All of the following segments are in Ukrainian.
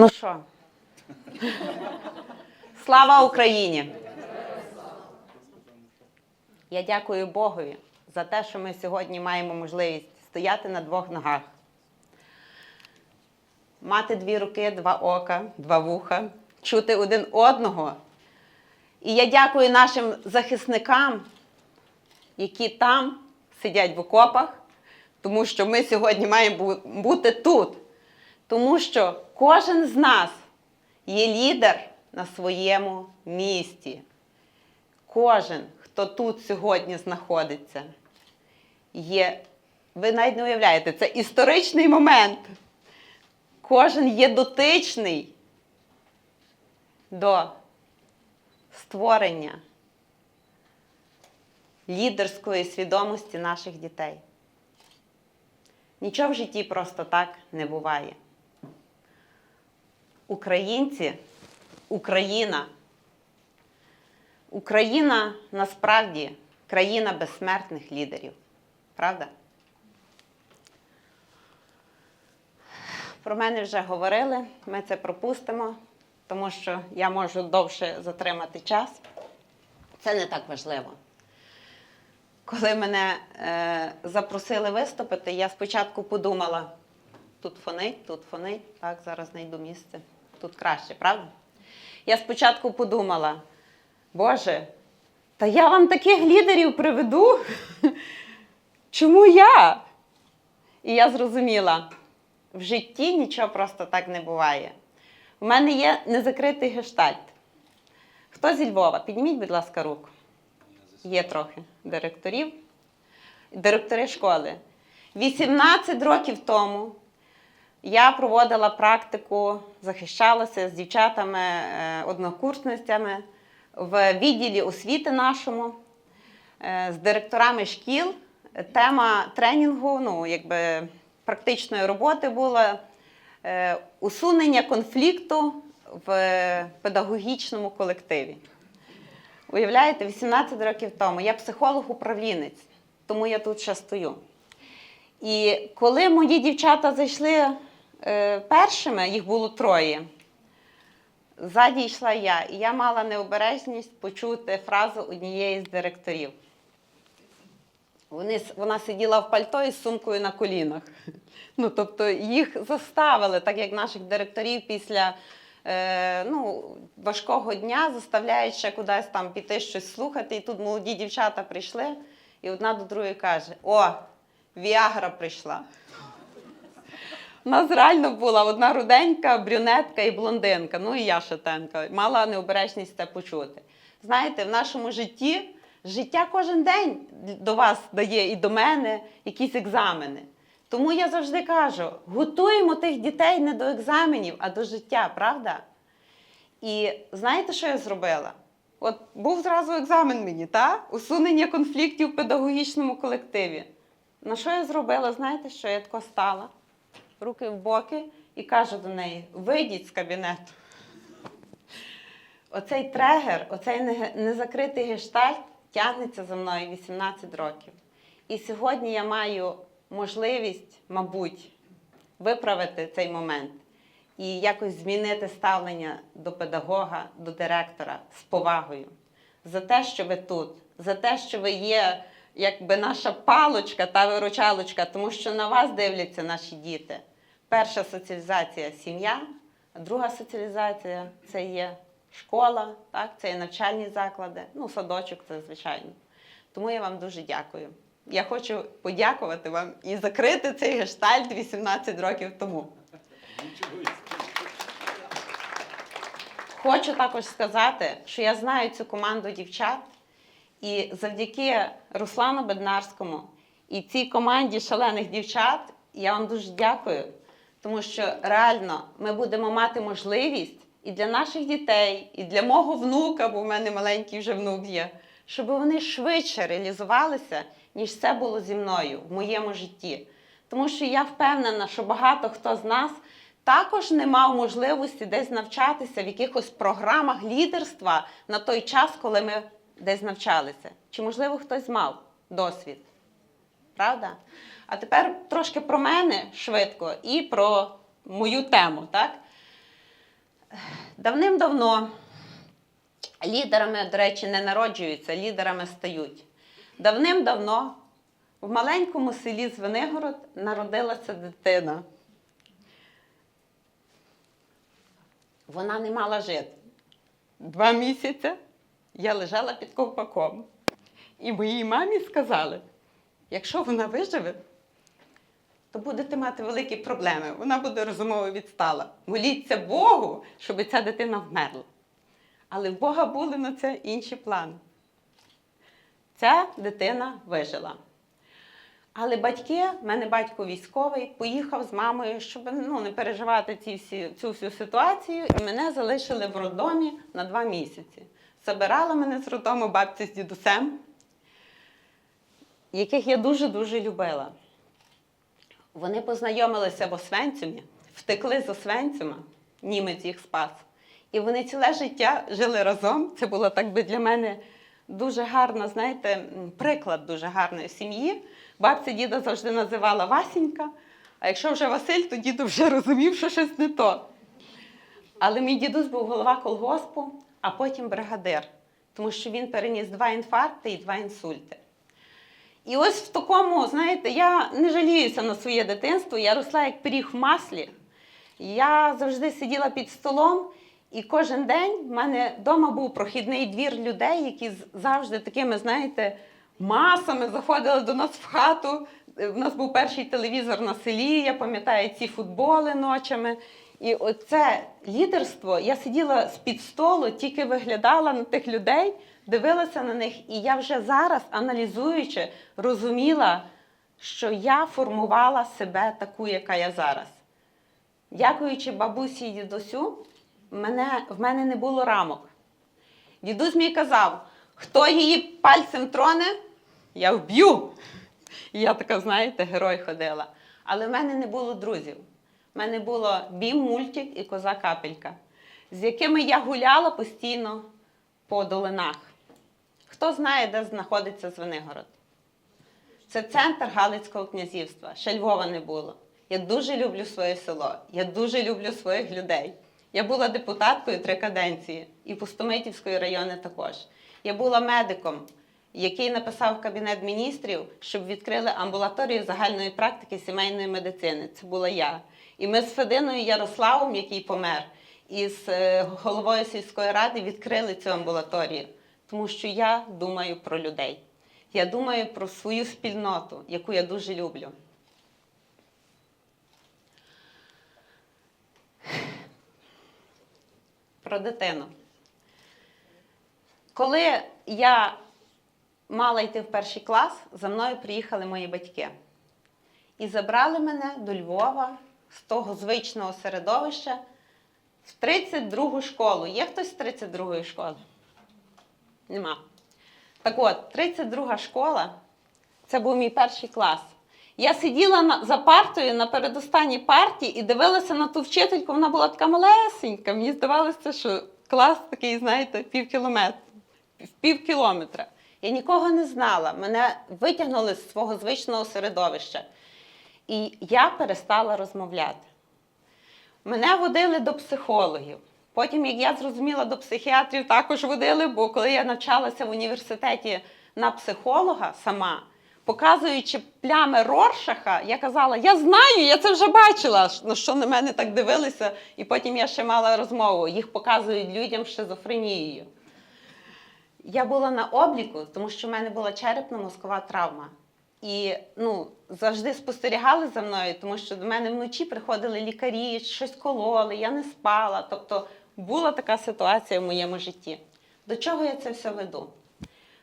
Ну що? Слава Україні! Я дякую Богові за те, що ми сьогодні маємо можливість стояти на двох ногах, мати дві руки, два ока, два вуха, чути один одного. І я дякую нашим захисникам, які там сидять в окопах, тому що ми сьогодні маємо бути тут. Тому що кожен з нас є лідер на своєму місці. Кожен, хто тут сьогодні знаходиться, є, ви навіть не уявляєте, це історичний момент. Кожен є дотичний до створення лідерської свідомості наших дітей. Нічого в житті просто так не буває. Українці, Україна. Україна насправді країна безсмертних лідерів. Правда? Про мене вже говорили, ми це пропустимо, тому що я можу довше затримати час. Це не так важливо. Коли мене е, запросили виступити, я спочатку подумала, тут фонить, тут фонить, так, зараз знайду місце. Тут краще, правда? Я спочатку подумала, Боже, та я вам таких лідерів приведу. Чому я? І я зрозуміла, в житті нічого просто так не буває. У мене є незакритий гештальт. Хто зі Львова? Підніміть, будь ласка, руку. Є трохи директорів, директори школи. 18 років тому я проводила практику, захищалася з дівчатами, е, однокурсницями в відділі освіти нашому, е, з директорами шкіл. Тема тренінгу, ну, якби практичної роботи була е, усунення конфлікту в педагогічному колективі. Уявляєте, 18 років тому я психолог-управлінець, тому я тут ще стою. І коли мої дівчата зайшли першими, їх було троє, ззаді йшла я, і я мала необережність почути фразу однієї з директорів. Вони, вона сиділа в пальто із сумкою на колінах. Ну, тобто їх заставили, так як наших директорів після е, ну, важкого дня заставляють ще кудись там піти щось слухати. І тут молоді дівчата прийшли, і одна до другої каже: О, Віагра прийшла. У нас реально була одна руденька, брюнетка і блондинка, ну і я шатенка. Мала необережність це почути. Знаєте, в нашому житті життя кожен день до вас дає і до мене якісь екзамени. Тому я завжди кажу: готуємо тих дітей не до екзаменів, а до життя, правда? І знаєте, що я зробила? От був зразу екзамен мені, та? усунення конфліктів в педагогічному колективі. На що я зробила? Знаєте, що я тако стала, руки в боки і кажу до неї: вийдіть з кабінету. Оцей трегер, оцей незакритий гештальт тягнеться за мною 18 років. І сьогодні я маю можливість, мабуть, виправити цей момент і якось змінити ставлення до педагога, до директора з повагою за те, що ви тут, за те, що ви є якби наша палочка та виручалочка, тому що на вас дивляться наші діти. Перша соціалізація сім'я, друга соціалізація це є школа, так, це є навчальні заклади, ну, садочок це звичайно. Тому я вам дуже дякую. Я хочу подякувати вам і закрити цей гештальт 18 років тому. Хочу також сказати, що я знаю цю команду дівчат, і завдяки Руслану Беднарському і цій команді шалених дівчат я вам дуже дякую, тому що реально ми будемо мати можливість і для наших дітей, і для мого внука, бо в мене маленький вже внук є, щоб вони швидше реалізувалися, ніж це було зі мною в моєму житті. Тому що я впевнена, що багато хто з нас також не мав можливості десь навчатися в якихось програмах лідерства на той час, коли ми десь навчалися. Чи, можливо, хтось мав досвід? Правда? А тепер трошки про мене швидко і про мою тему. Так? Давним-давно лідерами, до речі, не народжуються, лідерами стають. Давним-давно в маленькому селі Звенигород народилася дитина. Вона не мала жити. Два місяці я лежала під ковпаком. І моїй мамі сказали, якщо вона виживе, то будете мати великі проблеми. Вона буде розумово відстала. Моліться Богу, щоб ця дитина вмерла. Але в Бога були на це інші плани. Ця дитина вижила. Але батьки, в мене батько військовий, поїхав з мамою, щоб ну, не переживати ці всі, цю всю ситуацію, і мене залишили в роддомі на два місяці. Забирала мене з роддому бабця з дідусем, яких я дуже-дуже любила. Вони познайомилися в Освенцюмі, втекли з Освенцюма, німець їх спас. І вони ціле життя жили разом. Це було так би для мене дуже гарно, знаєте, приклад дуже гарної сім'ї. Бабця діда завжди називала Васінька, а якщо вже Василь, то діду вже розумів, що щось не то. Але мій дідусь був голова колгоспу, а потім бригадир, тому що він переніс два інфаркти і два інсульти. І ось в такому, знаєте, я не жаліюся на своє дитинство, я росла як пиріг в маслі. Я завжди сиділа під столом, і кожен день в мене вдома був прохідний двір людей, які завжди такими, знаєте, масами заходили до нас в хату. В нас був перший телевізор на селі, я пам'ятаю ці футболи ночами. І оце лідерство, я сиділа з-під столу, тільки виглядала на тих людей, дивилася на них, і я вже зараз, аналізуючи, розуміла, що я формувала себе таку, яка я зараз. Дякуючи бабусі і дідусю, мене, в мене не було рамок. Дідусь мій казав, хто її пальцем троне, я вб'ю. І я така, знаєте, герой ходила. Але в мене не було друзів. В мене було бім, мультик і коза капелька, з якими я гуляла постійно по долинах. Хто знає, де знаходиться Звенигород? Це центр Галицького князівства. Ще Львова не було. Я дуже люблю своє село. Я дуже люблю своїх людей. Я була депутаткою три каденції і Пустомитівської райони також. Я була медиком, який написав кабінет міністрів, щоб відкрили амбулаторію загальної практики сімейної медицини. Це була я. І ми з Фединою Ярославом, який помер, і з е, головою сільської ради відкрили цю амбулаторію, тому що я думаю про людей. Я думаю про свою спільноту, яку я дуже люблю. Про дитину. Коли я мала йти в перший клас, за мною приїхали мої батьки і забрали мене до Львова з того звичного середовища в 32-гу школу. Є хтось з 32-ї школи? Нема. Так от, 32 школа це був мій перший клас. Я сиділа на, за партою на передостанній парті і дивилася на ту вчительку, вона була така малесенька. Мені здавалося, що клас такий, знаєте, пів кілометра, пів кілометра. Я нікого не знала. Мене витягнули з свого звичного середовища. І я перестала розмовляти. Мене водили до психологів. Потім, як я зрозуміла, до психіатрів також водили, бо коли я навчалася в університеті на психолога сама, показуючи плями Роршаха, я казала: Я знаю, я це вже бачила. На що на мене так дивилися, і потім я ще мала розмову. Їх показують людям з шизофренією. Я була на обліку, тому що в мене була черепно-мозкова травма. І ну, завжди спостерігали за мною, тому що до мене вночі приходили лікарі, щось кололи, я не спала. Тобто була така ситуація в моєму житті. До чого я це все веду?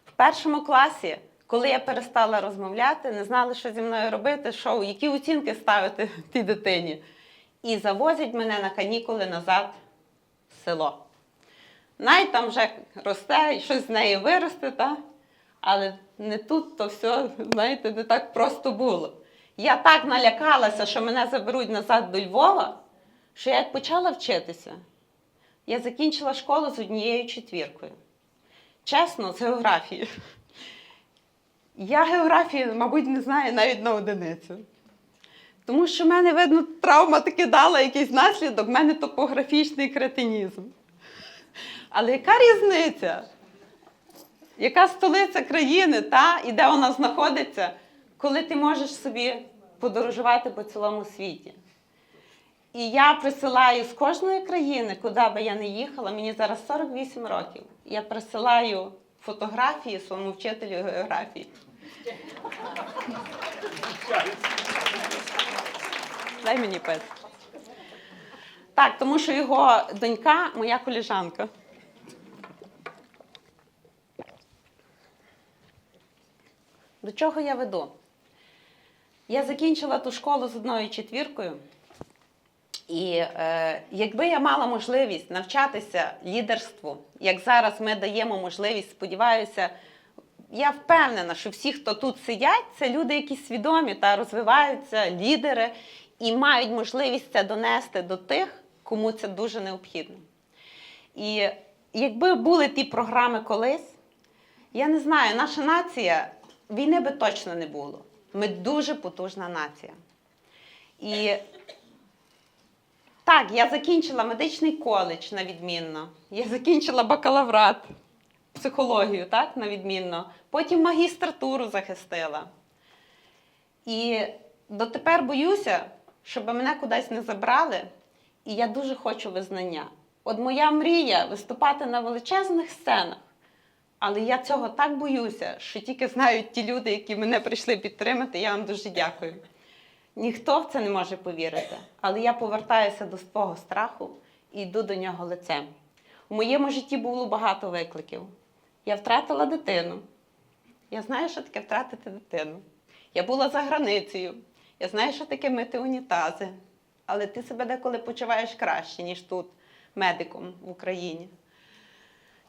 В першому класі, коли я перестала розмовляти, не знали, що зі мною робити, що, які оцінки ставити тій дитині. І завозять мене на канікули назад в село. Навіть там вже росте, щось з неї виросте, та? але не тут то все, знаєте, не так просто було. Я так налякалася, що мене заберуть назад до Львова, що я почала вчитися, я закінчила школу з однією четвіркою. Чесно, з географії. Я географії, мабуть, не знаю навіть на одиницю. Тому що в мене, видно, травма таки дала якийсь наслідок, в мене топографічний кретинізм. Але яка різниця? Яка столиця країни, та, і де вона знаходиться, коли ти можеш собі подорожувати по цілому світі? І я присилаю з кожної країни, куди би я не їхала, мені зараз 48 років. Я присилаю фотографії своєму вчителю географії. Дай мені пес. Так, тому що його донька моя коліжанка. До чого я веду? Я закінчила ту школу з одною четвіркою. І е, якби я мала можливість навчатися лідерству, як зараз ми даємо можливість, сподіваюся, я впевнена, що всі, хто тут сидять, це люди, які свідомі та розвиваються, лідери і мають можливість це донести до тих, кому це дуже необхідно. І якби були ті програми колись, я не знаю, наша нація війни би точно не було. Ми дуже потужна нація. І так, я закінчила медичний коледж на відмінно. Я закінчила бакалаврат, психологію, так, на відмінно. Потім магістратуру захистила. І дотепер боюся, щоб мене кудись не забрали, і я дуже хочу визнання. От моя мрія виступати на величезних сценах. Але я цього так боюся, що тільки знають ті люди, які мене прийшли підтримати. Я вам дуже дякую. Ніхто в це не може повірити, але я повертаюся до свого страху і йду до нього лицем. У моєму житті було багато викликів. Я втратила дитину. Я знаю, що таке втратити дитину. Я була за границею. Я знаю, що таке мити унітази. Але ти себе деколи почуваєш краще, ніж тут, медиком в Україні.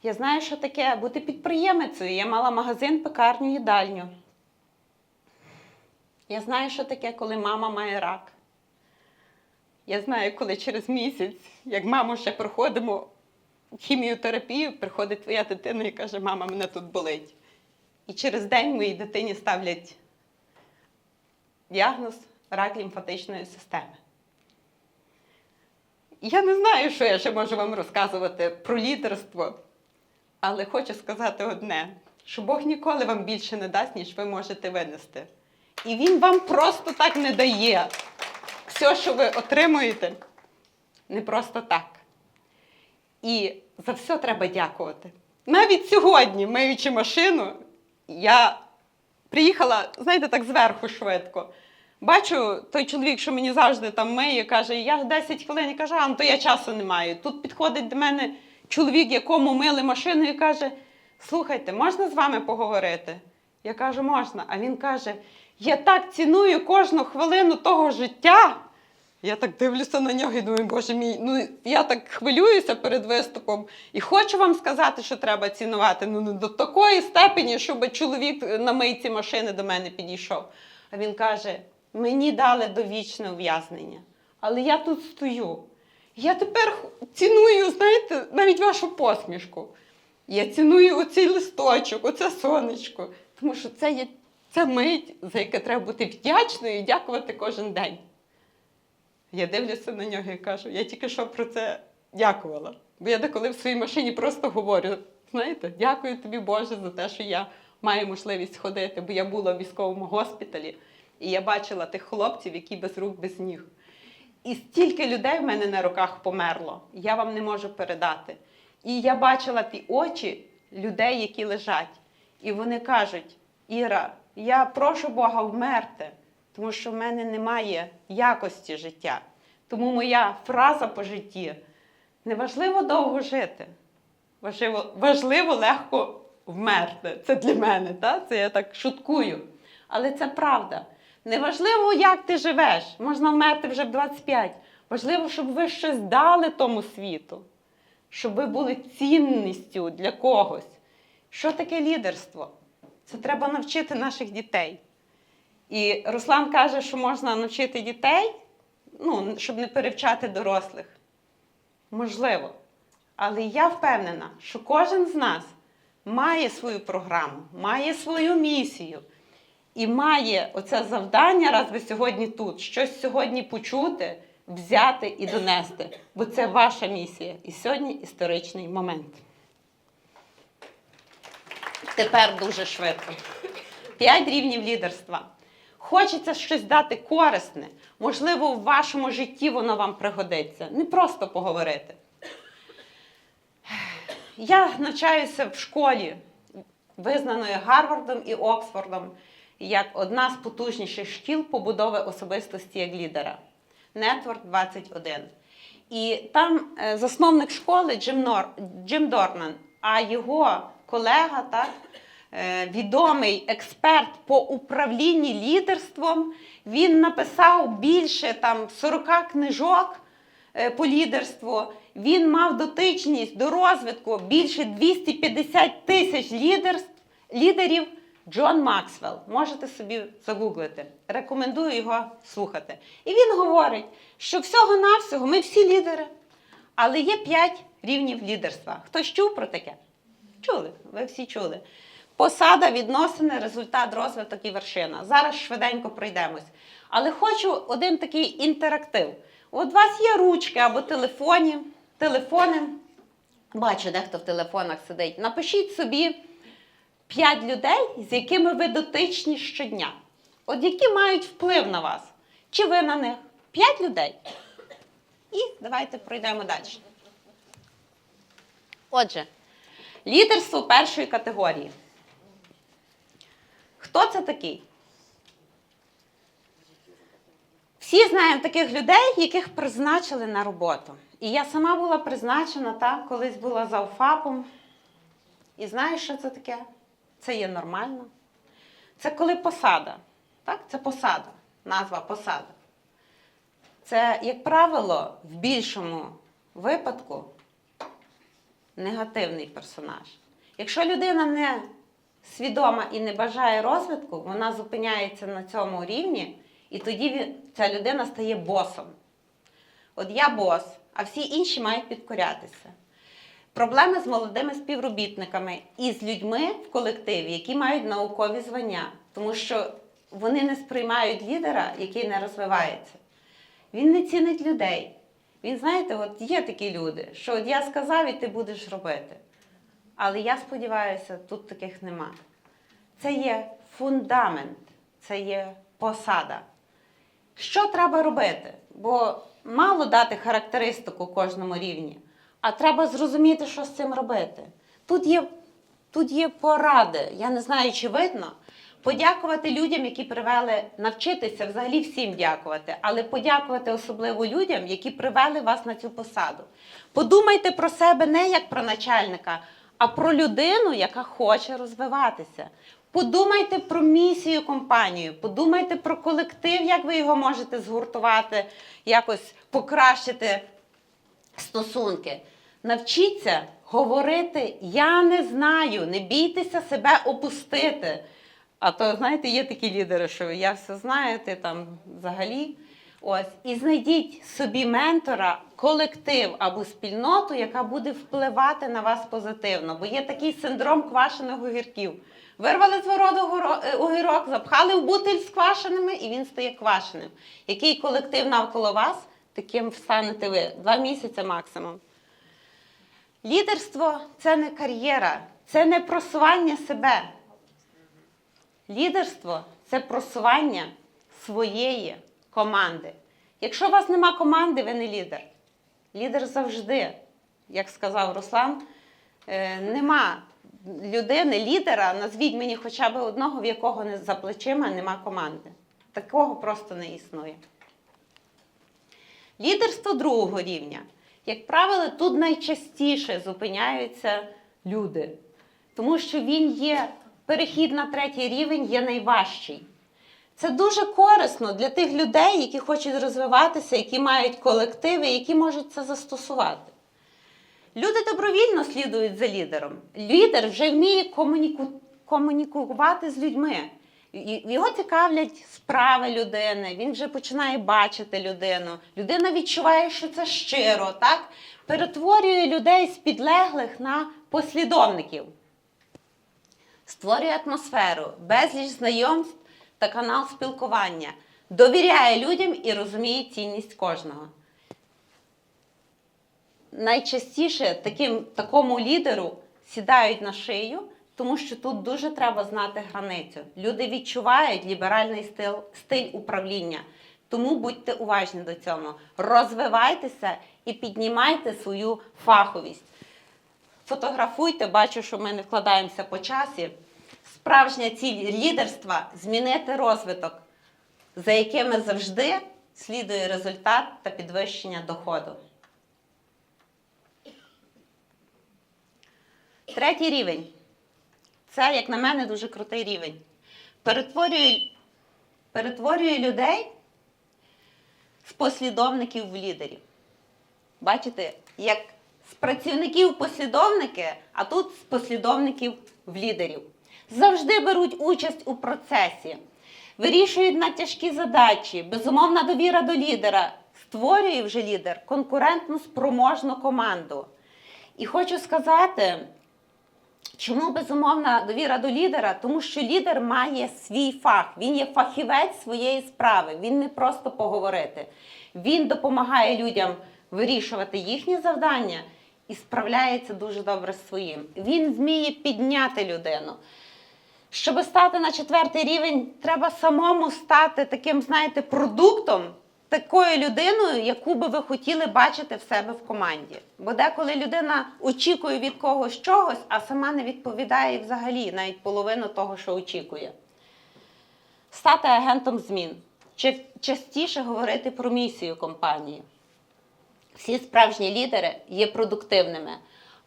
Я знаю, що таке бути підприємицею. Я мала магазин, пекарню, їдальню. Я знаю, що таке, коли мама має рак. Я знаю, коли через місяць, як маму ще проходимо хіміотерапію, приходить твоя дитина і каже, мама, мене тут болить. І через день моїй дитині ставлять діагноз рак лімфатичної системи. Я не знаю, що я ще можу вам розказувати про лідерство, але хочу сказати одне: що Бог ніколи вам більше не дасть, ніж ви можете винести. І Він вам просто так не дає. Все, що ви отримуєте, не просто так. І за все треба дякувати. Навіть сьогодні, миючи машину, я приїхала, знаєте, так зверху швидко. Бачу, той чоловік, що мені завжди там миє, каже, я 10 хвилин і каже, а ну то я часу не маю. Тут підходить до мене чоловік, якому мили машину, і каже: слухайте, можна з вами поговорити? Я кажу, можна. А він каже: я так ціную кожну хвилину того життя. Я так дивлюся на нього і думаю, боже мій, ну я так хвилююся перед виступом і хочу вам сказати, що треба цінувати. Ну не до такої степені, щоб чоловік на мийці машини до мене підійшов. А він каже: мені дали довічне ув'язнення, але я тут стою. Я тепер ціную, знаєте, навіть вашу посмішку. Я ціную оцей листочок, оце сонечко, тому що це є це мить, за яке треба бути вдячною і дякувати кожен день. Я дивлюся на нього і кажу, я тільки що про це дякувала. Бо я деколи в своїй машині просто говорю: знаєте, дякую тобі, Боже, за те, що я маю можливість ходити, бо я була в військовому госпіталі, і я бачила тих хлопців, які без рук, без ніг. І стільки людей в мене на руках померло, я вам не можу передати. І я бачила ті очі людей, які лежать. І вони кажуть: Іра, я прошу Бога вмерти, тому що в мене немає якості життя. Тому моя фраза по житті неважливо довго жити, важливо, важливо легко вмерти. Це для мене, та? це я так шуткую. Але це правда. Неважливо, як ти живеш, можна вмерти вже в 25. Важливо, щоб ви щось дали тому світу, щоб ви були цінністю для когось. Що таке лідерство? Це треба навчити наших дітей. І Руслан каже, що можна навчити дітей, ну, щоб не перевчати дорослих. Можливо. Але я впевнена, що кожен з нас має свою програму, має свою місію. і має оце завдання, раз ви сьогодні тут, щось сьогодні почути, взяти і донести. Бо це ваша місія. І сьогодні історичний момент. Тепер дуже швидко. П'ять рівнів лідерства. Хочеться щось дати корисне. Можливо, в вашому житті воно вам пригодиться. Не просто поговорити. Я навчаюся в школі, визнаною Гарвардом і Оксфордом, як одна з потужніших шкіл побудови особистості як лідера. Network 21. І там е, засновник школи Джим, Дорнан, а його колега, так, е, відомий експерт по управлінні лідерством, він написав більше там 40 книжок е, по лідерству. Він мав дотичність до розвитку більше 250 тисяч лідерств, лідерів. Джон Максвелл, можете собі загуглити. Рекомендую його слухати. І він говорить, що всього-навсього ми всі лідери, але є п'ять рівнів лідерства. Хтось чув про таке? Чули, ви всі чули. Посада, відносини, результат, розвиток і вершина. Зараз швиденько пройдемось. Але хочу один такий інтерактив. От у вас є ручки або телефоні, телефони. Бачу, дехто в телефонах сидить. Напишіть собі п'ять людей, з якими ви дотичні щодня. От які мають вплив на вас? Чи ви на них? П'ять людей. І давайте пройдемо далі. Отже, лідерство першої категорії. Хто це такий? Всі знаємо таких людей, яких призначили на роботу. І я сама була призначена так, колись була за УФАПом. І знаєш, що це таке? Це є нормально. Це коли посада. Так? Це посада, назва посада. Це, як правило, в більшому випадку негативний персонаж. Якщо людина не свідома і не бажає розвитку, вона зупиняється на цьому рівні, і тоді ця людина стає босом. От я бос, а всі інші мають підкорятися. Проблеми з молодими співробітниками і з людьми в колективі, які мають наукові звання, тому що вони не сприймають лідера, який не розвивається. Він не цінить людей. Він, знаєте, от є такі люди, що от я сказав, і ти будеш робити. Але я сподіваюся, тут таких нема. Це є фундамент, це є посада. Що треба робити? Бо мало дати характеристику кожному рівні, а треба зрозуміти, що з цим робити. Тут є, тут є поради, я не знаю, чи видно. Подякувати людям, які привели навчитися, взагалі всім дякувати, але подякувати особливо людям, які привели вас на цю посаду. Подумайте про себе не як про начальника, а про людину, яка хоче розвиватися. Подумайте про місію компанії, подумайте про колектив, як ви його можете згуртувати, якось покращити стосунки. Навчіться говорити Я не знаю, не бійтеся себе опустити. А то, знаєте, є такі лідери, що я все знаю, ти там взагалі. Ось, і знайдіть собі ментора, колектив або спільноту, яка буде впливати на вас позитивно. Бо є такий синдром квашених огірків. Вирвали з е, огірок, запхали в бутиль з квашеними, і він стає квашеним. Який колектив навколо вас, таким станете ви. Два місяці максимум. Лідерство це не кар'єра, це не просування себе. Лідерство це просування своєї команди. Якщо у вас нема команди, ви не лідер. Лідер завжди, як сказав Руслан, е, нема людини, лідера, назвіть мені хоча б одного, в якого за плечима нема команди. Такого просто не існує. Лідерство другого рівня. Як правило, тут найчастіше зупиняються люди, тому що він є перехід на третій рівень є найважчий. Це дуже корисно для тих людей, які хочуть розвиватися, які мають колективи, які можуть це застосувати. Люди добровільно слідують за лідером. Лідер вже вміє комуніку... комунікувати з людьми. Його цікавлять справи людини, він вже починає бачити людину. Людина відчуває, що це щиро, так? перетворює людей з підлеглих на послідовників. Створює атмосферу, безліч знайомств та канал спілкування, довіряє людям і розуміє цінність кожного. Найчастіше таким, такому лідеру сідають на шию, тому що тут дуже треба знати границю. Люди відчувають ліберальний стиль, стиль управління. Тому будьте уважні до цього. Розвивайтеся і піднімайте свою фаховість. Фотографуйте, бачу, що ми не вкладаємося по часі. Справжня ціль лідерства змінити розвиток, за якими завжди слідує результат та підвищення доходу. Третій рівень. Це, як на мене, дуже крутий рівень. Перетворює, перетворює людей з послідовників в лідерів. Бачите, як з працівників послідовники, а тут з послідовників в лідерів. Завжди беруть участь у процесі, вирішують на тяжкі задачі, безумовна довіра до лідера. Створює вже лідер конкурентну спроможну команду. І хочу сказати, Чому безумовна довіра до лідера? Тому що лідер має свій фах, він є фахівець своєї справи, він не просто поговорити. Він допомагає людям вирішувати їхні завдання і справляється дуже добре з своїм. Він вміє підняти людину. Щоб стати на четвертий рівень, треба самому стати таким, знаєте, продуктом, такою людиною, яку би ви хотіли бачити в себе в команді. Бо деколи людина очікує від когось чогось, а сама не відповідає взагалі навіть половину того, що очікує. Стати агентом змін. Частіше говорити про місію компанії. Всі справжні лідери є продуктивними,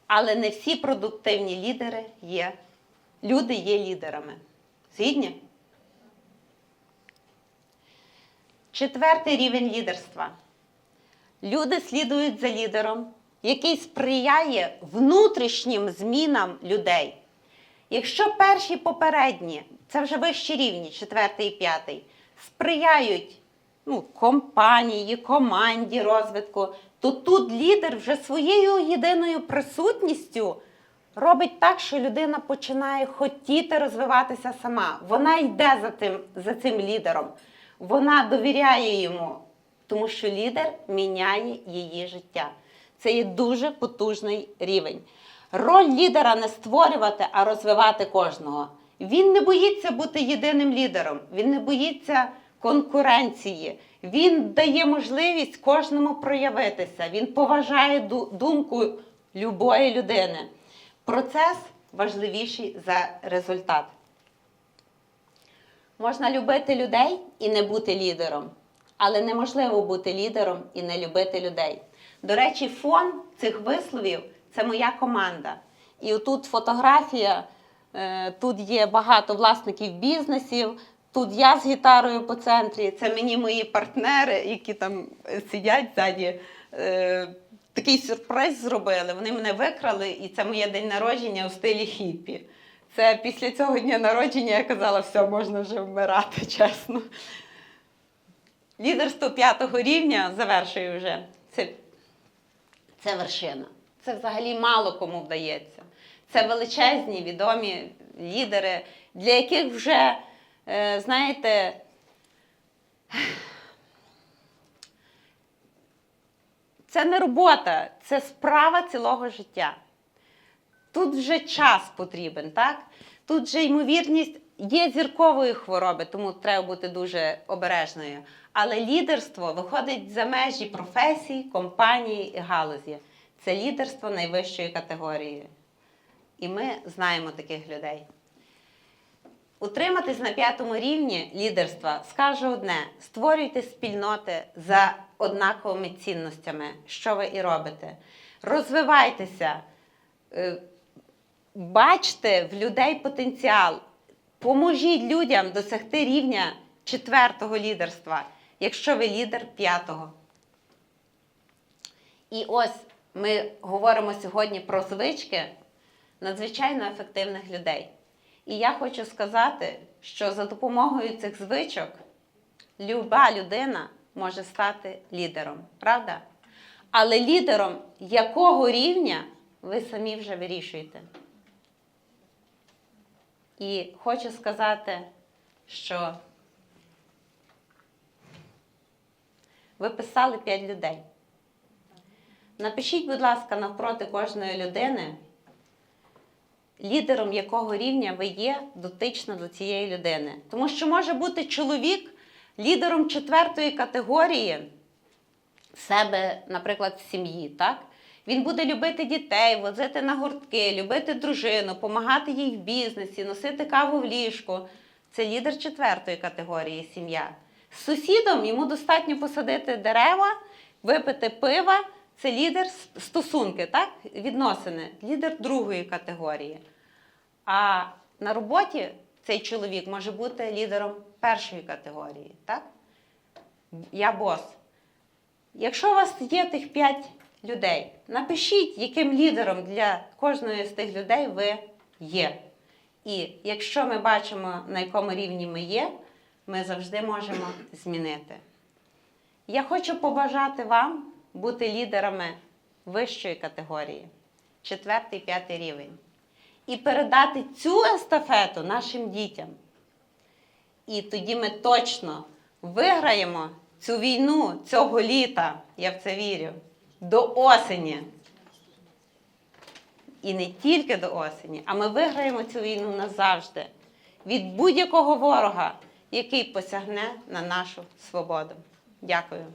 але не всі продуктивні лідери є, люди є лідерами. Згідні? Четвертий рівень лідерства. Люди слідують за лідером, який сприяє внутрішнім змінам людей. Якщо перші попередні, це вже вищі рівні, четвертий і п'ятий, сприяють ну, компанії, команді розвитку, то тут лідер вже своєю єдиною присутністю робить так, що людина починає хотіти розвиватися сама. Вона йде за, тим, за цим лідером, вона довіряє йому, тому що лідер міняє її життя. Це є дуже потужний рівень. Роль лідера не створювати, а розвивати кожного. Він не боїться бути єдиним лідером, він не боїться конкуренції. Він дає можливість кожному проявитися. Він поважає думку любої людини. Процес важливіший за результат. Можна любити людей і не бути лідером, але неможливо бути лідером і не любити людей. До речі, фон цих висловів це моя команда. І отут фотографія, е, тут є багато власників бізнесів. Тут я з гітарою по центрі, це мені мої партнери, які там сидять ззаді. Е, такий сюрприз зробили. Вони мене викрали, і це моє день народження у стилі хіппі. Це після цього дня народження я казала, все, можна вже вмирати, чесно. Лідерство п'ятого рівня завершую вже. Це, це вершина. Це взагалі мало кому вдається. Це величезні відомі лідери, для яких вже, знаєте, це не робота, це справа цілого життя. Тут вже час потрібен, так? Тут вже ймовірність є зіркової хвороби, тому треба бути дуже обережною. Але лідерство виходить за межі професій, компанії і галузі. Це лідерство найвищої категорії. І ми знаємо таких людей. Утриматись на п'ятому рівні лідерства скаже одне: створюйте спільноти за однаковими цінностями, що ви і робите. Розвивайтеся, е, бачте в людей потенціал, поможіть людям досягти рівня четвертого лідерства, якщо ви лідер п'ятого. І ось ми говоримо сьогодні про звички надзвичайно ефективних людей. І я хочу сказати, що за допомогою цих звичок люба людина може стати лідером, правда? Але лідером якого рівня ви самі вже вирішуєте. І хочу сказати, що ви писали 5 людей. Напишіть, будь ласка, навпроти кожної людини лідером якого рівня ви є дотично до цієї людини. Тому що може бути чоловік лідером четвертої категорії себе, наприклад, в сім'ї, так? Він буде любити дітей, возити на гуртки, любити дружину, допомагати їй в бізнесі, носити каву в ліжку. Це лідер четвертої категорії сім'я. З сусідом йому достатньо посадити дерева, випити пива. Це лідер стосунки, так? Відносини, лідер другої категорії. А на роботі цей чоловік може бути лідером першої категорії, так? Я бос. Якщо у вас є тих 5 людей, напишіть, яким лідером для кожної з тих людей ви є. І якщо ми бачимо, на якому рівні ми є, ми завжди можемо змінити. Я хочу побажати вам бути лідерами вищої категорії, четвертий, п'ятий рівень. І передати цю естафету нашим дітям. І тоді ми точно виграємо цю війну цього літа, я в це вірю, до осені. І не тільки до осені, а ми виграємо цю війну назавжди від будь-якого ворога, який посягне на нашу свободу. Дякую.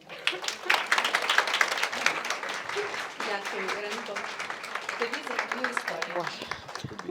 Дякую, Іринко. Тоді за твою історію.